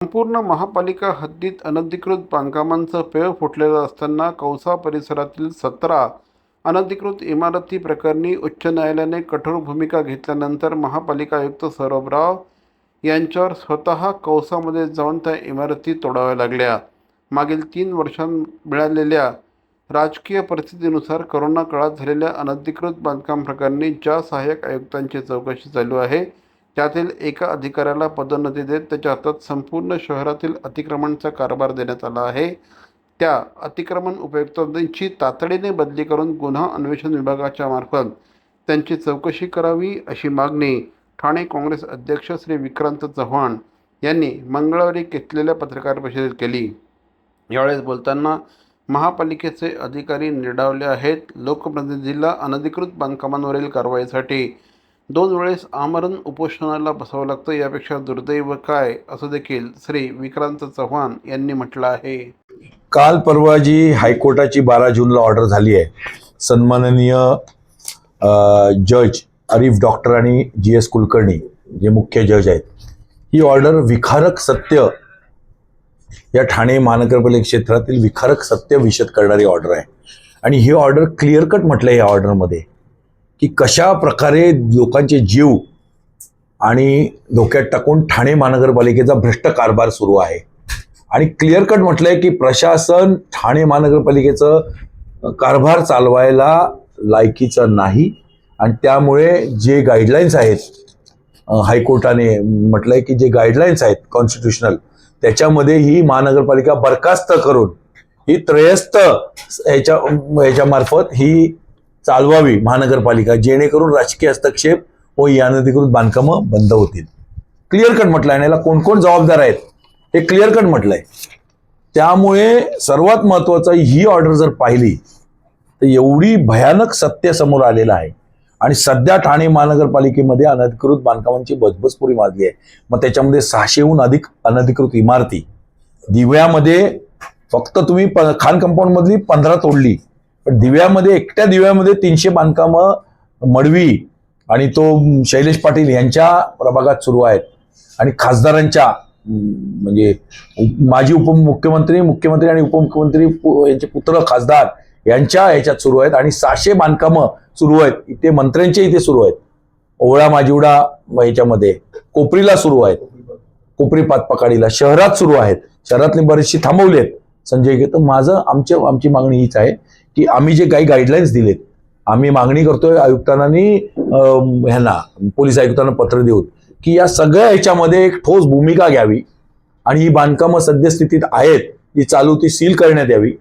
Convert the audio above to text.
संपूर्ण महापालिका हद्दीत अनधिकृत बांधकामांचं पेव फुटलेलं असताना कौसा परिसरातील सतरा अनधिकृत इमारती प्रकरणी उच्च न्यायालयाने कठोर भूमिका घेतल्यानंतर महापालिका आयुक्त सौरभ राव यांच्यावर स्वतः कौसामध्ये जाऊन त्या इमारती तोडाव्या लागल्या. मागील तीन वर्षांत मिळालेल्या राजकीय परिस्थितीनुसार करोना काळात झालेल्या अनधिकृत बांधकाम प्रकरणी ज्या सहाय्यक आयुक्तांची चौकशी चालू आहे त्यातील एका अधिकाऱ्याला पदोन्नती देत त्याच्या हातात संपूर्ण शहरातील अतिक्रमणचा कारभार देण्यात आला आहे. त्या अतिक्रमण उपयुक्तांची तातडीने बदली करून गुन्हा अन्वेषण विभागाच्या मार्फत त्यांची चौकशी करावी अशी मागणी ठाणे काँग्रेस अध्यक्ष श्री विक्रांत चव्हाण यांनी मंगळवारी घेतलेल्या पत्रकार परिषदेत केली. यावेळेस बोलताना महापालिकेचे अधिकारी निर्डावले आहेत. लोकप्रतिनिधीला अनधिकृत बांधकामांवरील कारवाईसाठी दोन वेळेस आमरण उपोषणाला बसावं लागतं यापेक्षा दुर्दैव काय? असं देखील श्री विक्रांत चव्हाण यांनी म्हटलं आहे. काल परवा जी हायकोर्टाची बारा जूनला ऑर्डर झाली आहे सन्माननीय जज अरिफ डॉक्टर आणि जी एस कुलकर्णी जे मुख्य जज आहेत ही ऑर्डर विखारक सत्य या ठाणे महानगरपालिका क्षेत्रातील विखारक सत्य विषद करणारी ऑर्डर आहे. आणि ही ऑर्डर क्लिअर कट म्हटलं या ऑर्डरमध्ये. की कशा प्रकारे लोकांचे जीव आणि धोक्यात टाकून ठाणे महानगरपालिकेचा भ्रष्ट कारभार सुरू आहे. आणि क्लिअर कट म्हटलंय की प्रशासन ठाणे महानगरपालिकेचं कारभार चालवायला लायकीचं नाही आणि त्यामुळे जे गाईडलाईन्स आहेत हायकोर्टाने म्हटलंय की जे गाईडलाईन्स आहेत कॉन्स्टिट्युशनल त्याच्यामध्ये ही महानगरपालिका बरखास्त करून ही त्रयस्थ ह्याच्या ह्याच्यामार्फत ही चालवावी महानगरपालिका जेणेकरून राजकीय हस्तक्षेप व ही अनधिकृत बांधकामं बंद होतील. क्लिअर कट म्हटलं आहे आणि याला कोण कोण जबाबदार आहेत? हे क्लिअर कट म्हटलंय. त्यामुळे सर्वात महत्वाचं ही ऑर्डर जर पाहिली तर एवढी भयानक सत्य समोर आलेलं आहे. आणि सध्या ठाणे महानगरपालिकेमध्ये अनधिकृत बांधकामांची बजबजपुरी माजली आहे. मग त्याच्यामध्ये सहाशेहून अधिक अनधिकृत इमारती. दिव्यामध्ये फक्त तुम्ही प- खान कंपाऊंडमधली पंधरा तोडली. पण दिव्यामध्ये एकट्या दिव्यामध्ये तीनशे बांधकामं मडवी आणि तो शैलेश पाटील यांच्या प्रभागात सुरू आहेत. आणि खासदारांच्या म्हणजे माजी उपमुख्यमंत्री मुख्यमंत्री आणि उपमुख्यमंत्री पु- यांचे पुत्र खासदार यांच्या ह्याच्यात सुरू आहेत आणि सहाशे बांधकामं सुरू आहेत. इथे मंत्र्यांचे इथे सुरू आहेत. ओवळा माजिवडा ह्याच्यामध्ये कोपरीला सुरू आहेत. कोपरी पातपाकाडीला शहरात सुरू आहेत. शहरातली बरीचशी थांबवली आहेत संजय घे तर माझं आमच्या आमची मागणी हीच आहे. की आम्ही जे काही गाईडलाईन्स दिलेत आम्ही मागणी करतोय आयुक्तांना ह्यांना पोलीस आयुक्तांना पत्र देऊन की या सगळ्या ह्याच्यामध्ये एक ठोस भूमिका घ्यावी आणि ही बांधकामं सद्यस्थितीत आहेत जी चालू ती सील करण्यात यावी.